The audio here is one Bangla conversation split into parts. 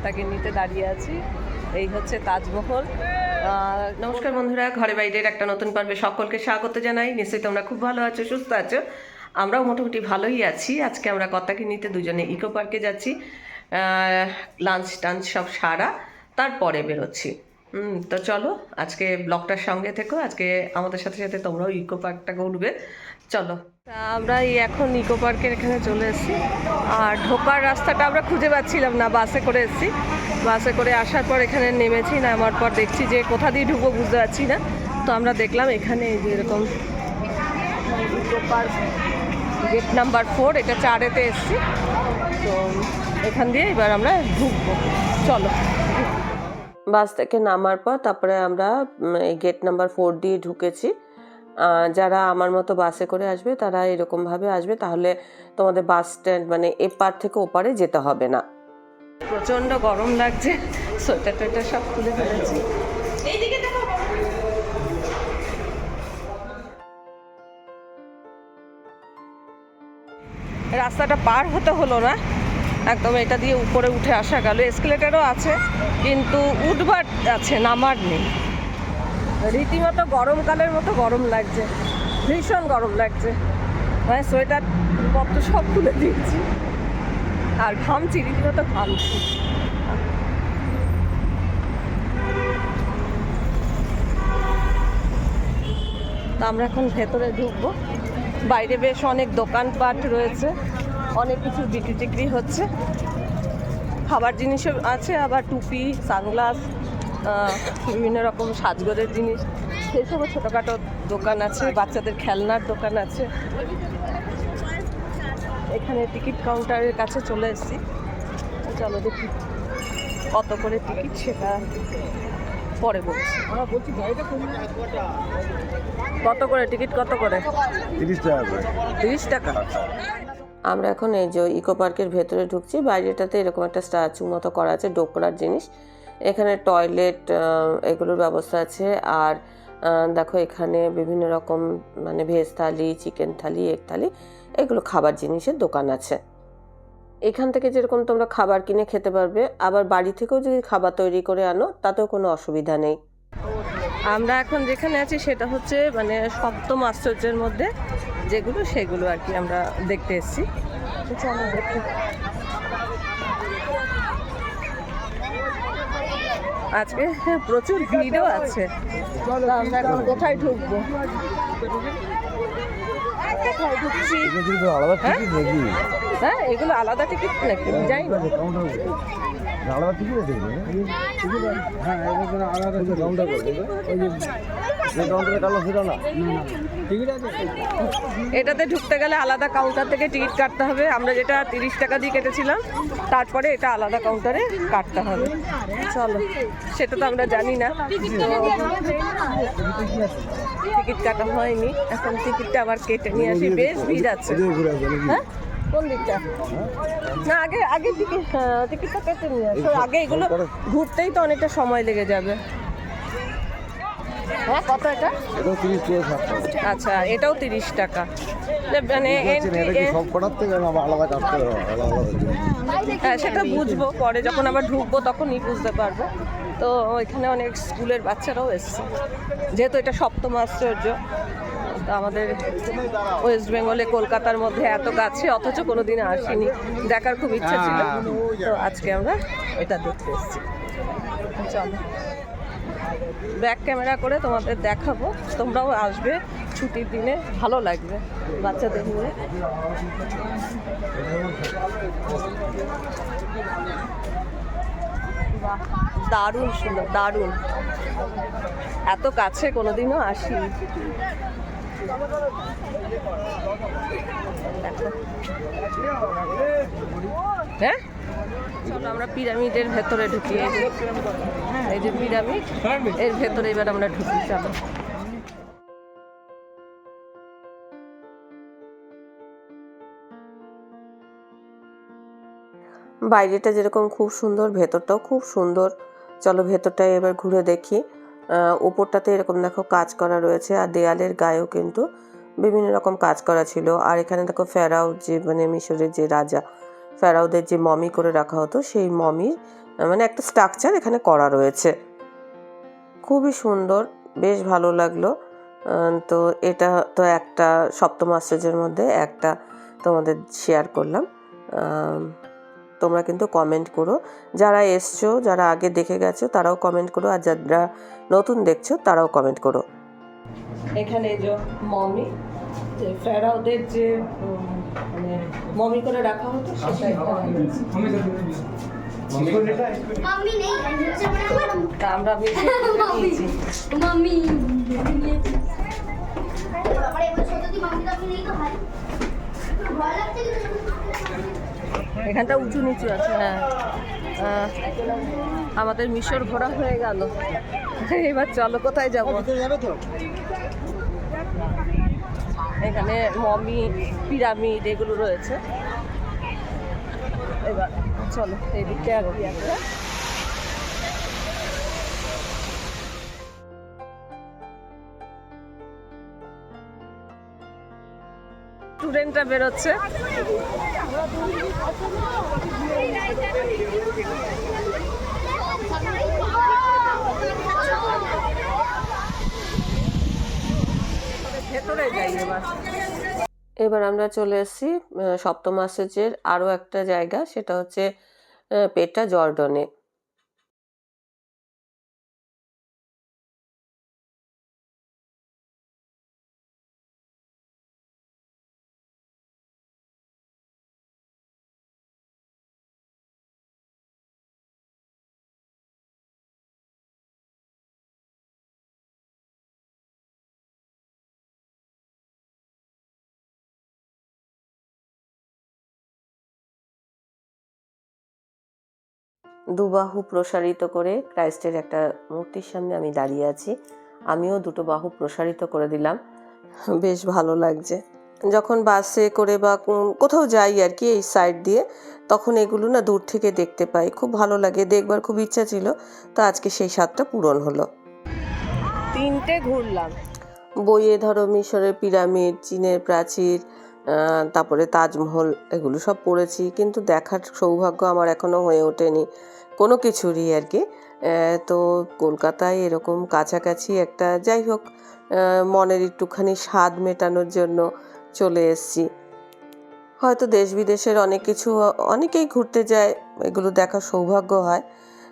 কত্তাকিনিতে দাঁড়িয়ে আছি। এই হচ্ছে তাজমহল। নমস্কার বন্ধুরা, ঘরে বাইরের একটা নতুন পর্বে সকলকে স্বাগত জানাই। নিশ্চয়ই তোমরা খুব ভালো আছো, সুস্থ আছো? আমরাও মোটামুটি ভালোই আছি। আজকে আমরা কত্তাকিনিতে দুজনে ইকো পার্কে যাচ্ছি। লাঞ্চ টাঞ্চ সব সারা, তারপরে বেরোচ্ছি। তো চলো, আজকে ব্লগটার সঙ্গে থেকো। আজকে আমাদের সাথে সাথে তোমরাও ইকো পার্কটা ঘুরবে চলো। আমরা এই এখন ইকো পার্কের এখানে চলে এসেছি। আর ঢোকার রাস্তাটা আমরা খুঁজে পাচ্ছিলাম না, বাসে করে এসেছি। বাসে করে আসার পর এখানে নেমেছি, নামার পর দেখছি যে কোথা দিয়ে ঢুকবো বুঝতে পারছি না। তো আমরা দেখলাম এখানে এই যে এরকম eco park, gate number four, এটা চারেতে এসছি। তো এখান দিয়ে এবার আমরা ঢুকবো। চলো। বাস থেকে নামার পর তারপরে আমরা গেট নাম্বার ফোর দিয়ে ঢুকেছি। যারা আমার মতো বাসে করে আসবে, তারা এরকমভাবে আসবে, তাহলে তোমাদের বাস স্ট্যান্ড মানে এপার থেকে ওপারে যেতে হবে না। প্রচণ্ড গরম লাগছে, সোয়েটার টোয়েটার সব খুলে ফেলেছি। রাস্তাটা পার হতে হলো না, একদম এটা দিয়ে উপরে উঠে আসা গেল। এসকেলেটারও আছে, কিন্তু উঠবার আছে, নামার নেই। রীতিমতো গরমকালের মতো গরম লাগছে। ভীষণ গরম লাগছে। মানে সোয়েটার, পত্র সব খুলে দিয়েছি। আর ঘামছি, রীতিমতো ঘামছি। তো আমরা এখন ভেতরে ঢুকবো। বাইরে বেশ অনেক দোকানপাট রয়েছে। অনেক কিছু বিক্রি টিক্রি হচ্ছে। খাবার জিনিসও আছে, আবার টুপি, সানগ্লাস। বিভিন্ন রকম সাজগোজের জিনিস। সেসবও ছোটোখাটো দোকান আছে বাচ্চাদের খেলনার দোকান আছে। এখানে টিকিট কাউন্টারের কাছে চলে এসেছি। চলো দেখি কত করে টিকিট সেটা পরে বলছি। কত করে টিকিট কত করে? তিরিশ টাকা করে। তিরিশ টাকা? আমরা এখন এই যে ইকো পার্কের ভেতরে ঢুকছি বাইরেটাতে এরকম একটা স্ট্যাচু মতো করা আছে ডোকরার জিনিস। এখানে টয়লেট এগুলোর ব্যবস্থা আছে। আর দেখো এখানে বিভিন্ন রকম মানে veg thali chicken thali egg thali, এগুলো খাবার জিনিসের দোকান আছে। এখান থেকে যেরকম তোমরা খাবার কিনে খেতে পারবে, আবার বাড়ি থেকেও যদি খাবার তৈরি করে আনো, তাতেও কোনো অসুবিধা নেই। আমরা এখন যেখানে আছি সেটা হচ্ছে মানে সপ্তম আশ্চর্যের মধ্যে যেগুলো, সেগুলো আর কি আমরা দেখতে এসেছি। আজকে প্রচুর ভিড়ও আছে। এখন কোথায় ঢুকবো? হ্যাঁ আলাদা টিকিট নাকি? যাই না। এটাতে ঢুকতে গেলে আলাদা কাউন্টার থেকে টিকিট কাটতে হবে। আমরা যেটা তিরিশ টাকা দিয়ে কেটেছিলাম তারপরে এটা আলাদা কাউন্টারে কাটতে হবে। চলো সেটা তো আমরা জানি না। টিকিট কাটা হয়নি। এখন টিকিটটা আবার কেটে নিয়ে আসি। বেশ ভিড় আছে। হ্যাঁ? কোন দিকটা? না আগে আগে টিকিট হ্যাঁ, টিকিটটা কেটে নিয়ে আসো। আগে এগুলো ঘুরতেই তো অনেকটা সময় লেগে যাবে। হ্যাঁ কত এটা? এটাও তিরিশ টাকা। আচ্ছা এটাও তিরিশ টাকা। মানে সব থেকে আলাদা কাটতে হ্যাঁ সেটা বুঝব পরে যখন আবার ঢুকবো তখনই বুঝতে পারব। তো এখানে অনেক স্কুলের বাচ্চারাও এসছে। যেহেতু এটা সপ্তম আশ্চর্য তো আমাদের ওয়েস্ট বেঙ্গলে কলকাতার মধ্যে এত কাছে অথচ কোনো দিন আসিনি। দেখার খুব ইচ্ছা ছিল। তো আজকে আমরা এটা দেখতে এসেছি। চলো। ব্যাক ক্যামেরা করে তোমাদের দেখাবো। তোমরাও আসবে ছুটির দিনে, ভালো লাগবে বাচ্চাদের নিয়ে। দারুণ সুন্দর, দারুণ। এত কাছে কোনোদিনও আসি হ্যাঁ? আমরা পিরামিডের ভেতরে ঢুকি। এই যে পিরামিড, এর ভেতরে এবার আমরা ঢুকি, চলো। বাইরেটা যেরকম খুব সুন্দর, ভেতরটাও খুব সুন্দর। চলো ভেতরটায় এবার ঘুরে দেখি। উপরটাতে এরকম দেখো কাজ করা রয়েছে, আর দেয়ালের গায়েও কিন্তু বিভিন্ন রকম কাজ করা ছিল। আর এখানে দেখো ফেরাও যে মানে মিশরের যে রাজা ফেরাউদের যে মমি করে রাখা হতো, সেই মমির মানে একটা স্ট্রাকচার এখানে করা রয়েছে। খুবই সুন্দর, বেশ ভালো লাগল। তো এটা তো একটা সপ্তম আশ্চর্যের মধ্যে একটা তোমাদের শেয়ার করলাম। তোমরা কিন্তু কমেন্ট করো। যারা এসছো, যারা আগে দেখে গেছো, তারাও কমেন্ট করো। আর যারা নতুন দেখছ, তারাও কমেন্ট করো। এখানে যে মমি যে ফেরাওদের যে মানে মমি করে রাখা হতো সেটা আমরা এখানটা উঁচু নিচু আছে হ্যাঁ। আমাদের মিশর ঘোরা হয়ে গেল। এবার চলো কোথায় যাব? যাবে তো? এখানে মমি পিরামিড এগুলো রয়েছে। এবার চলো এই দিকটা আগে একটা স্টুডেন্টরা বেরোচ্ছে। এবার এবার আমরা চলে এসেছি সপ্তম আশ্চর্যের আরও একটা জায়গা সেটা হচ্ছে পেটা জর্ডনে। দুবাহু প্রসারিত করে ক্রাইস্টের একটা মূর্তির সামনে আমি দাঁড়িয়ে আছি। আমিও দুটো বাহু প্রসারিত করে দিলাম। বেশ ভালো লাগছে। যখন বাসে করে বা কোথাও যাই আর কি এই সাইড দিয়ে তখন এগুলো না দূর থেকে দেখতে পাই। খুব ভালো লাগে দেখবার খুব ইচ্ছা ছিল। তো আজকে সেই স্বাদটা পূরণ হলো। তিনটে ঘুরলাম। বইয়ে ধরো মিশরের পিরামিড চীনের প্রাচীর তারপরে তাজমহল, এগুলো সব পড়েছি। কিন্তু দেখার সৌভাগ্য আমার এখনও হয়ে ওঠেনি কোনো কিছুরই আর কি। তো কলকাতায় এরকম কাছাকাছি একটা যাই হোক মনের একটুখানি স্বাদ মেটানোর জন্য চলে এসেছি। হয়তো দেশ বিদেশের অনেক কিছু, অনেকেই ঘুরতে যায়, এগুলো দেখার সৌভাগ্য হয়।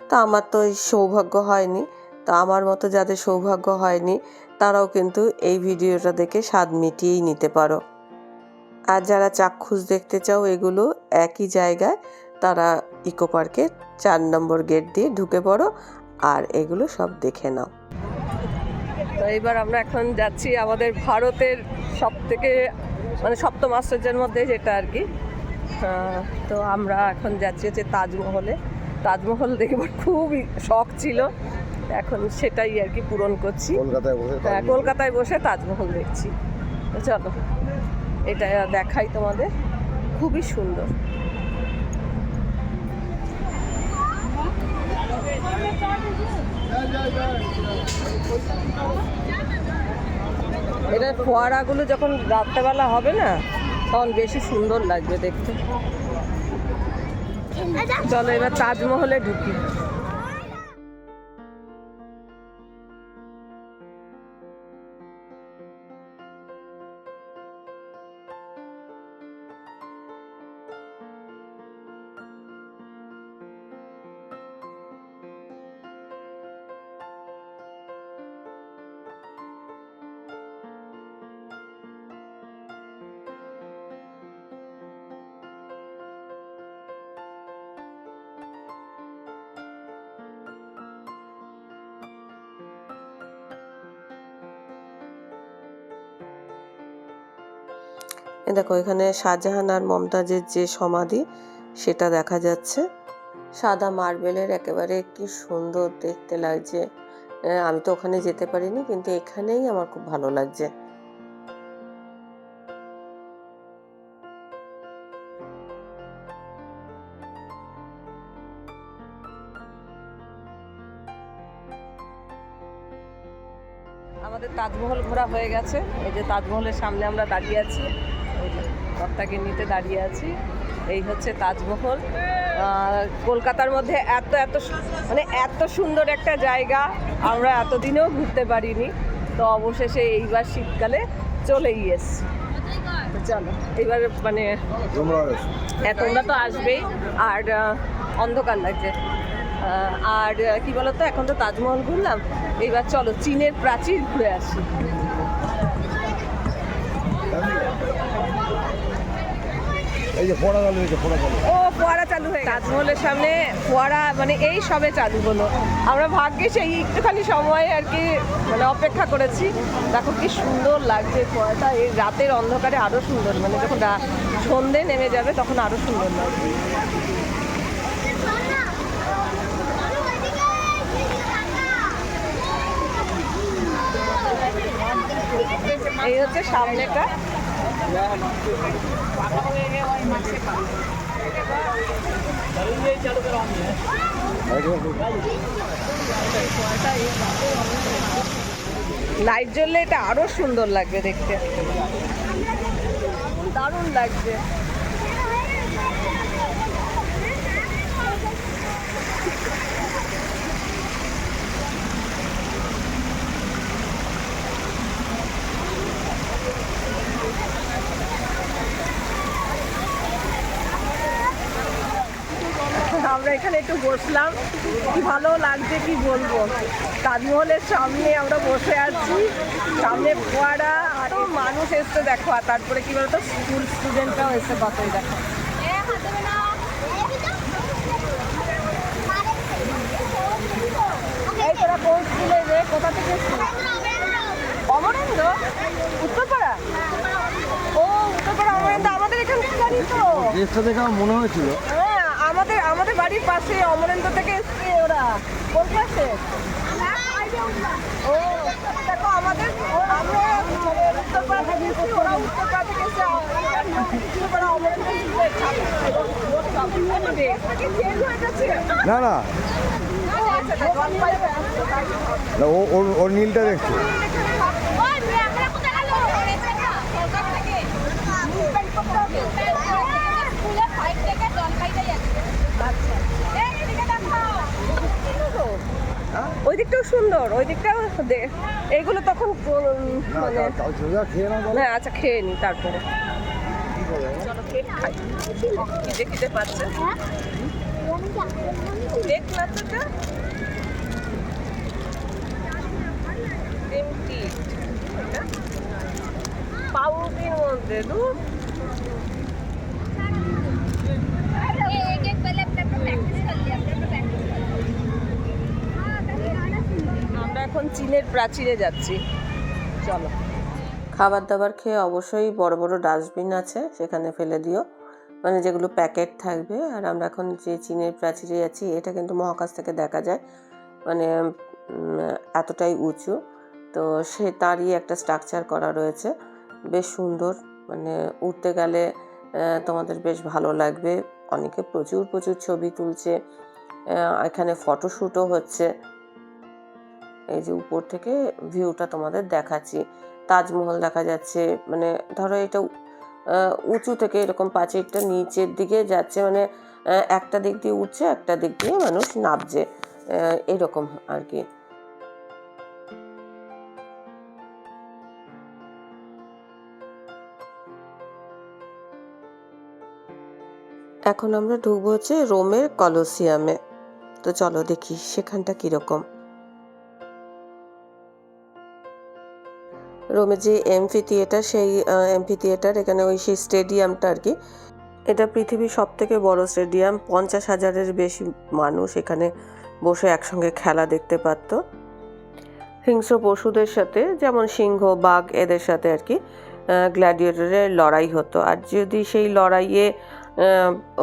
তা আমার তো এই সৌভাগ্য হয়নি। তা আমার মতো যাদের সৌভাগ্য হয়নি, তারাও কিন্তু এই ভিডিওটা দেখে স্বাদ মিটিয়েই নিতে পারো। আর যারা চাক্ষুষ দেখতে চাও এগুলো একই জায়গায়। তারা ইকো পার্কে চার নম্বর গেট দিয়ে ঢুকে পড়ো আর এগুলো সব দেখে নাও। তো এবার আমরা এখন যাচ্ছি আমাদের ভারতের সব থেকে মানে সপ্তম আশ্চর্যের মধ্যে যেটা আর কি। তো আমরা এখন যাচ্ছি হচ্ছে তাজমহলে। তাজমহল দেখবার খুবই শখ ছিল। এখন সেটাই আর কি পূরণ করছি। কলকাতায় বসে হ্যাঁ, কলকাতায় বসে তাজমহল দেখছি। চলো। এটা দেখাই তোমাদের। খুবই সুন্দর। এটা ফোয়ারাগুলো যখন রাত্রেবেলা হবে না, তখন বেশি সুন্দর লাগবে দেখতে। চলো এবার তাজমহলে ঢুকি। দেখো, এখানে শাহজাহান আর মমতাজের যে সমাধি, সেটা দেখা যাচ্ছে। সাদা মার্বেলের একেবারে কি সুন্দর দেখতে লাগছে। আমি তো ওখানে যেতে পারিনি, কিন্তু এখানেই আমার খুব ভালো লাগছে। আমাদের তাজমহল ঘোরা হয়ে গেছে। এই যে তাজমহলের সামনে আমরা দাঁড়িয়ে আছি। কর্তাকে নিতে দাঁড়িয়ে আছি। এই হচ্ছে তাজমহল। কলকাতার মধ্যে এত এত মানে এত সুন্দর একটা জায়গা। আমরা এতদিনেও ঘুরতে পারিনি। তো অবশেষে এইবার শীতকালে চলেই এসছি। চলো এইবার মানে তোমরা। হ্যাঁ তো আসবেই। আর অন্ধকার লাগছে আর কি বলতো এখন তো তাজমহল ঘুরলাম। এইবার চলো চীনের প্রাচীর ঘুরে আসি। এই যে ফোড়া চালু হয়েছে ফোড়া চালু। ও ফোয়ারা চালু হয়ে তাজমহলের সামনে ফোয়ারা মানে এই সবে চালু হলো। আমরা ভাগ্যে সেই একটুখানি সময় আর কি মানে অপেক্ষা করেছি। দেখো কি সুন্দর লাগছে ফোয়ারাটা। এই রাতের অন্ধকারে আরও সুন্দর মানে যখন সন্ধে নেমে যাবে তখন আরও সুন্দর লাগবে। এই হচ্ছে সামনেটা। লাইট জ্বললে এটা আরও সুন্দর লাগবে দেখতে। দারুণ লাগছে। আমরা এখানে একটু বসলাম। কি ভালো লাগছে, কি বলব? তাজমহলের সামনে আমরা বসে আছি। সামনে ফোয়ারা, আর মানুষ এসছে, দেখো, আর তারপরে কি বলতো? স্কুল স্টুডেন্টরাও এসে কতই দেখো। উত্তরপাড়া? আমাদের এখান মনে হয়েছিল। হ্যাঁ আমাদের আমাদের বাড়ির পাশে অমরেন্দ্র থেকে এসছে ওরা। কোন ক্লাসে? ও দেখো আমাদের আমরা উত্তরপাড়া থেকে এসেছি ওরা উত্তরপাড়া থেকে এসে? না ওর ওর নীলটা দেখছি। ওই দিকটাও সুন্দর ওই দিকটাও এগুলো তখন মানে। না আচ্ছা খেয়ে নি তারপরে। খিদে পাচ্ছে। এমটি পাউরুটির মধ্যে দু আমরা এখন চীনের প্রাচীরে যাচ্ছি। চলো। খাবার দাবার খেয়ে অবশ্যই বড় বড় ডাস্টবিন আছে, সেখানে ফেলে দিও। মানে যেগুলো প্যাকেট থাকবে, আর আমরা এখন যে চীনের প্রাচীরে যাচ্ছি, এটা কিন্তু মহাকাশ থেকে দেখা যায়। মানে এতটাই উঁচু। তো সে তারই একটা স্ট্রাকচার করা রয়েছে। বেশ সুন্দর। মানে উঠতে গেলে তোমাদের বেশ ভালো লাগবে। অনেকে প্রচুর প্রচুর ছবি তুলছে। এখানে ফটোশ্যুটও হচ্ছে। এই যে উপর থেকে ভিউটা তোমাদের দেখাচ্ছি। তাজমহল দেখা যাচ্ছে মানে ধরো এটা উঁচু থেকে এরকম পাঁচিরটা নিচের দিকে যাচ্ছে মানে একটা দিক দিয়ে উঠছে একটা দিক দিয়ে মানুষ আহ, এরকম আর কি। এখন আমরা ঢুকবো হচ্ছে রোমের কলোসিয়ামে। তো চলো দেখি সেখানটা কীরকম। রোমে যে এমফি থিয়েটার, সেই এমফি থিয়েটার, এখানে ওই সেই স্টেডিয়ামটা আর কি। এটা পৃথিবীর সব থেকে বড় স্টেডিয়াম, পঞ্চাশ হাজারের বেশি মানুষ এখানে বসে একসঙ্গে খেলা দেখতে পারতো। হিংস্র পশুদের সাথে, যেমন সিংহ, বাঘ, এদের সাথে আর কি গ্ল্যাডিয়েটরের লড়াই হতো। আর যদি সেই লড়াইয়ে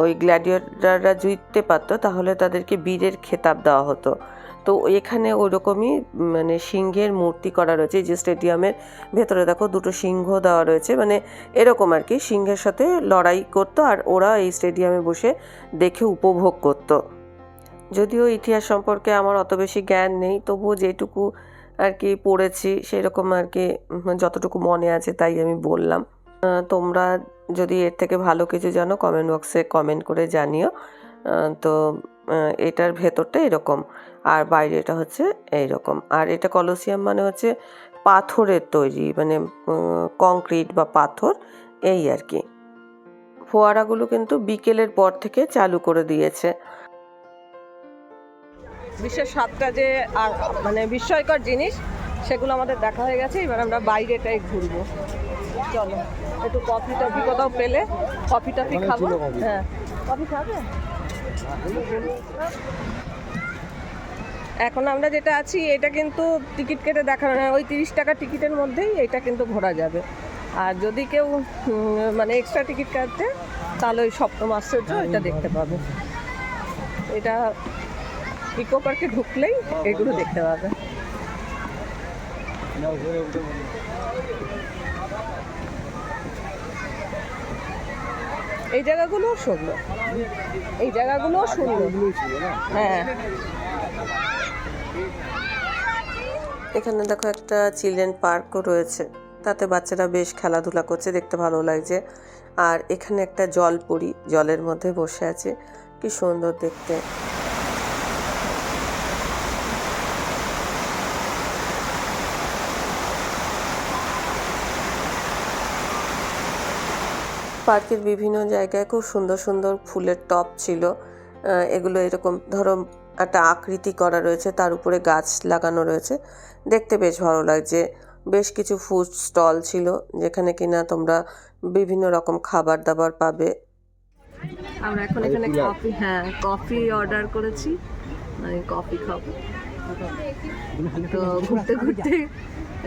ওই গ্ল্যাডিয়েটররা জিততে পারতো, তাহলে তাদেরকে বীরের খেতাব দেওয়া হতো। তো এখানে ওরকমই মানে সিংহের মূর্তি করা রয়েছে যে স্টেডিয়ামের ভেতরে দেখো দুটো সিংহ দেওয়া রয়েছে মানে এরকম আর কি, সিংহের সাথে লড়াই করতো আর ওরা এই স্টেডিয়ামে বসে দেখে উপভোগ করতো। যদিও ইতিহাস সম্পর্কে আমার অত বেশি জ্ঞান নেই, তবুও যেটুকু আর কি পড়েছি সেরকম আর কি যতটুকু মনে আছে তাই আমি বললাম। তোমরা যদি এর থেকে ভালো কিছু জানো কমেন্ট বক্সে কমেন্ট করে জানিও। তো এটার ভেতরটা এরকম আর বাইরেটা হচ্ছে এইরকম। আর এটা কলোসিয়াম মানে হচ্ছে পাথরের তৈরি মানে কংক্রিট বা পাথর এই আর কি। ফোয়ারাগুলো কিন্তু বিকেলের পর থেকে চালু করে দিয়েছে। বিশ্বের সাতটা যে আর মানে বিস্ময়কর জিনিস সেগুলো আমাদের দেখা হয়ে গেছে। এবার আমরা বাইরেটাই ঘুরবো। চলো একটু কফি টফি কোথাও পেলে কফি টফি খাব? হ্যাঁ। কফি খাবে? এখন আমরা যেটা আছি, এটা কিন্তু টিকিট কেটে দেখানো হয় ওই তিরিশ টাকা টিকিটের মধ্যেই এটা কিন্তু ঘোরা যাবে। আর যদি কেউ মানে এক্সট্রা টিকিট কাটতে, তাহলে ওই সপ্তম আশ্চর্য, এটা দেখতে পাবে। এটা ইকো পার্কে ঢুকলেই এগুলো দেখতে পাবে না, উপরে উঠে বলি। এই জায়গাগুলো সুন্দর। এই জায়গাগুলো সুন্দর। হ্যাঁ। এখানে দেখো একটা চিলড্রেন পার্কও রয়েছে। তাতে বাচ্চারা বেশ খেলাধুলা করছে, দেখতে ভালো লাগছে। আর এখানে একটা জল পড়ি জলের মধ্যে বসে আছে। কি সুন্দর দেখতে। পার্কের বিভিন্ন জায়গায় খুব সুন্দর সুন্দর ফুলের টব ছিল। আহ, এগুলো এরকম ধরো একটা আকৃতি করা রয়েছে তার উপরে গাছ লাগানো রয়েছে। দেখতে বেশ ভালো লাগছে। বেশ কিছু ফুড স্টল ছিল যেখানে কিনা তোমরা বিভিন্ন রকম খাবার দাবার পাবে। আমরা এখন এখানে কফি হ্যাঁ কফি অর্ডার করেছি। আমি কফি খাব। তো ঘুরতে ঘুরতে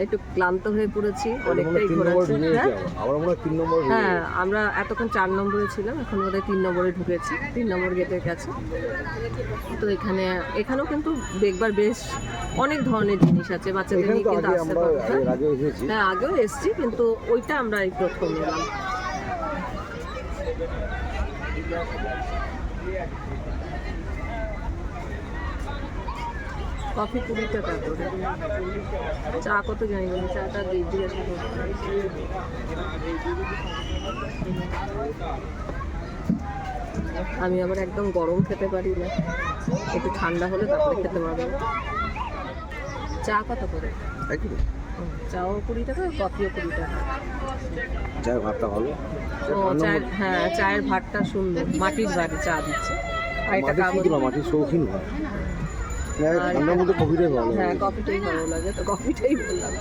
একটু ক্লান্ত হয়ে পড়েছি অনেকটাই তিন ঘোরা নম্বর আছে। ঢুকে হ্যাঁ আমরা এতক্ষণ চার নম্বরে ছিলাম এখন বোধহয় তিন নম্বরে ঢুকেছি তিন নম্বর গেটের কাছে। তো এখানে এখানেও কিন্তু দেখবার বেশ অনেক ধরনের জিনিস আছে বাচ্চাদের নিয়ে কিন্তু আসতে পারবে হ্যাঁ আগেও এসছি কিন্তু ওইটা আমরা এই প্রথম এলাম কফি কুড়ি টাকা করে চা কত জানি না চাটা দিয়ে জিজ্ঞাসা আমি আবার একদম গরম খেতে পারি না। একটু ঠান্ডা হলে তারপরে খেতে পারব। চা কত করে? চাও কুড়ি টাকা কফিও কুড়ি টাকা। চায়ের ভাতটা ভালো? ও চায়ের হ্যাঁ চায়ের ভাতটা সুন্দর। মাটির বাড়ি চা দিচ্ছে। আর এটা কাগজ মাটির শৌখিন হয় হ্যাঁ, মধ্যে কফিটাই ভালো হ্যাঁ। কফিটাই ভালো লাগে তো কফিটাই বললাম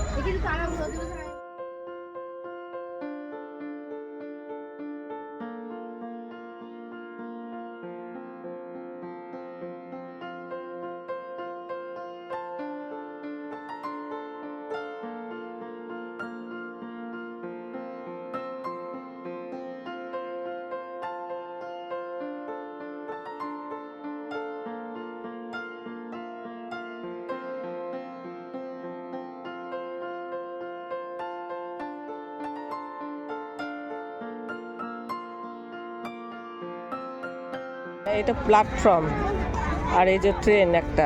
এটা প্ল্যাটফর্ম আর এই যে ট্রেন একটা।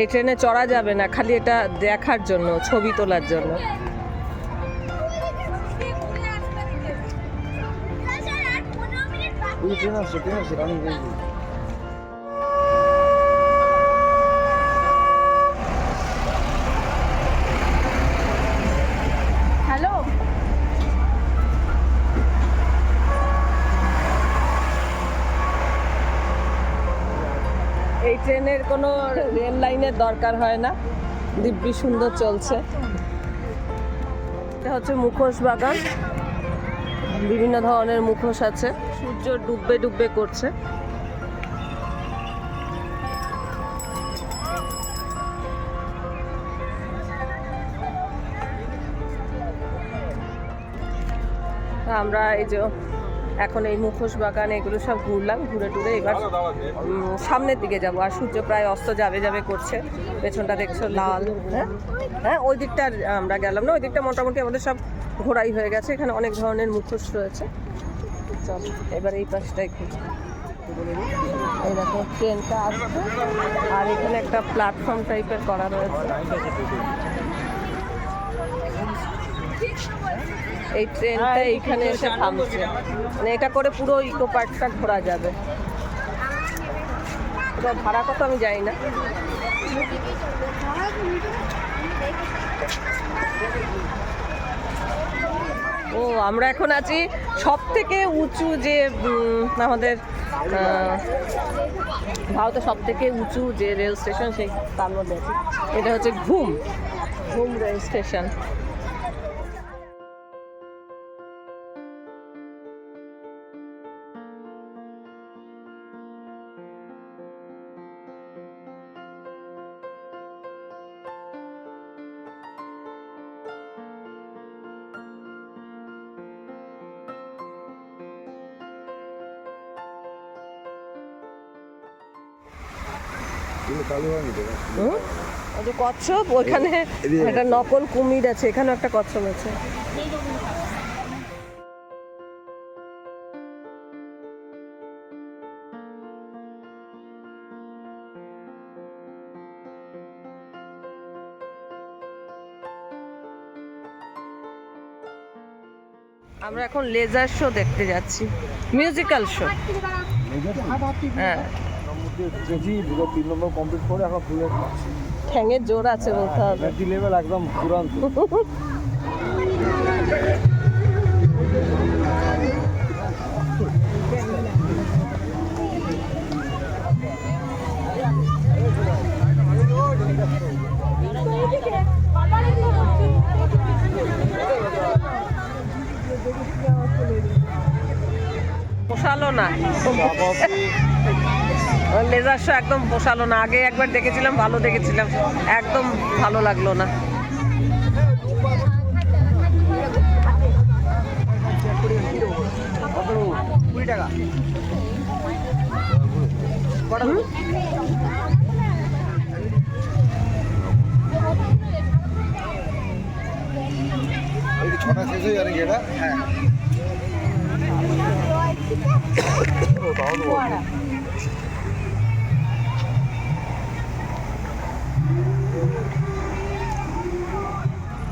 এই ট্রেনে চড়া যাবে না, খালি এটা দেখার জন্য, ছবি তোলার জন্য। ট্রেনের কোনো রেল লাইনের দরকার হয় না। দিব্যি সুন্দর চলছে। এটা হচ্ছে মুখোশ বাগান। বিভিন্ন ধরনের মুখোশ আছে। সূর্য ডুববে ডুববে করছে। আমরা এই যে এখন এই মুখোশ বাগান, এগুলো সব ঘুরলাম, ঘুরে টুরে এবার সামনের দিকে যাব। আর সূর্য প্রায় অস্ত যাবে যাবে করছে। পেছনটা দেখছ, লাল হ্যাঁ? হ্যাঁ ওই দিকটা আমরা গেলাম না, ওই দিকটা মোটামুটি আমাদের সব ঘোরাই হয়ে গেছে। এখানে অনেক ধরনের মুখোশ রয়েছে। চল, এবার এই পাশটাই ঘুরি। এই ট্রেনটা আসছে। আর এখানে একটা প্ল্যাটফর্ম টাইপের করা রয়েছে। এই ট্রেনটা এইখানে এসে থামছে। মানে এটা করে পুরো ইকো পার্কটা ঘোরা যাবে। ভাড়া কত আমি জানি না। ও, আমরা এখন আছি সব থেকে উঁচু যে আমাদের ভারতের সব থেকে উঁচু যে রেল স্টেশন সেই তার মধ্যে আছি। এটা হচ্ছে ঘুম। ঘুম রেল স্টেশন ওই যে কচ্ছপ ওখানে একটা নকল কুমির আছে এখানেও একটা কচ্ছপ আছে। আমরা এখন লেজার শো দেখতে যাচ্ছি মিউজিক্যাল শো? হ্যাঁ। দুটো তিন নম্বর কমপ্লিট করে এখন ঠ্যাঙের জোর আছে বলতে হবে। লেভেল একদম চূড়ান্ত লেজার একদম পোষালো না। আগে একবার দেখেছিলাম ভালো দেখেছিলাম। একদম ভালো লাগল না। কুড়ি টাকা ছটা শেষ হয়ে যাবে এটা? হ্যাঁ।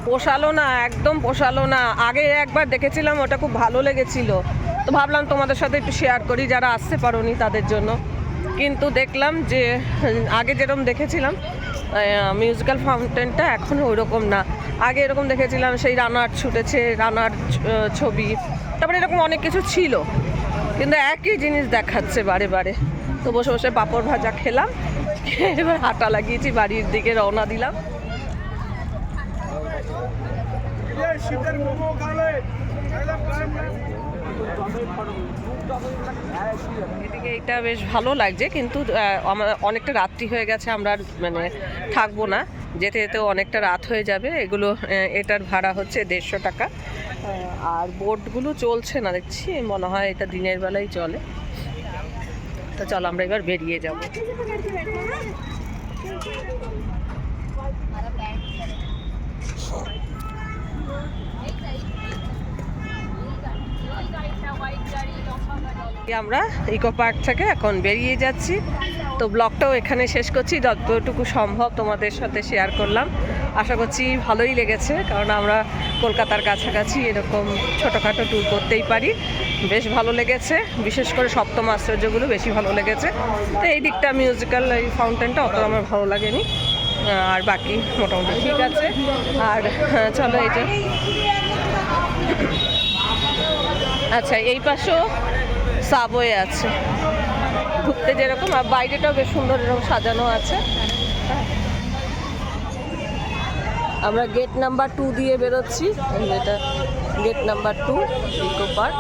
পোষালো না, একদম পোষালো না। আগে একবার দেখেছিলাম, ওটা খুব ভালো লেগেছিল। তো ভাবলাম তোমাদের সাথে একটু শেয়ার করি, যারা আসতে পারোনি তাদের জন্য। কিন্তু দেখলাম যে, আগে যেরকম দেখেছিলাম মিউজিক্যাল ফাউন্টেনটা এখন ওই রকম না। আগে এরকম দেখেছিলাম, সেই রানার ছুটেছে, রানার ছবি। তারপরে এরকম অনেক কিছু ছিল। কিন্তু একই জিনিস দেখাচ্ছে বারে বারে। তো বসে বসে পাঁপড় ভাজা খেলাম এবার হাঁটা লাগিয়েছি, বাড়ির দিকে রওনা দিলাম। এদিকে এটা বেশ ভালো লাগছে কিন্তু অনেকটা রাত্রি হয়ে গেছে আমরা আর মানে থাকব না। যেতে যেতেও অনেকটা রাত হয়ে যাবে এগুলো এটার ভাড়া হচ্ছে দেড়শো টাকা। আর বোটগুলো চলছে না দেখছি মনে হয় এটা দিনের বেলায় চলে। তো চলো আমরা এবার বেরিয়ে যাব। আমরা ইকো পার্ক থেকে এখন বেরিয়ে যাচ্ছি। তো ব্লগটাও এখানে শেষ করছি। যতটুকু সম্ভব তোমাদের সাথে শেয়ার করলাম। আশা করছি ভালোই লেগেছে, কারণ আমরা কলকাতার কাছাকাছি এরকম ছোটোখাটো ট্যুর করতেই পারি। বেশ ভালো লেগেছে। বিশেষ করে সপ্তম আশ্চর্যগুলো বেশি ভালো লেগেছে। তো এই দিকটা মিউজিক্যাল এই ফাউন্টেনটা অত আমার ভালো লাগেনি। আর বাকি মোটামুটি ঠিক আছে। আর চলো যে। আচ্ছা এই পাশেও সাবওয়ে আছে। ঘুরতে যেরকম, আর বাইরেটাও বেশ সুন্দর এরকম সাজানো আছে। আমরা গেট নাম্বার টু দিয়ে বেরোচ্ছি। এটা gate number two eco park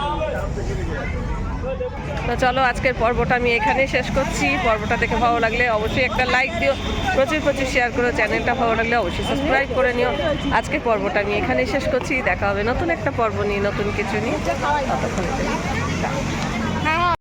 তো চলো, আজকের পর্বটা আমি এখানেই শেষ করছি। পর্বটা দেখে ভালো লাগলে অবশ্যই একটা লাইক দিও। প্রচুর প্রচুর শেয়ার করো। চ্যানেলটা ভালো লাগলে অবশ্যই সাবস্ক্রাইব করে নিও। আজকের পর্বটা আমি এখানেই শেষ করছি। দেখা হবে নতুন একটা পর্ব নিয়ে, নতুন কিছু নিয়ে। ততক্ষণ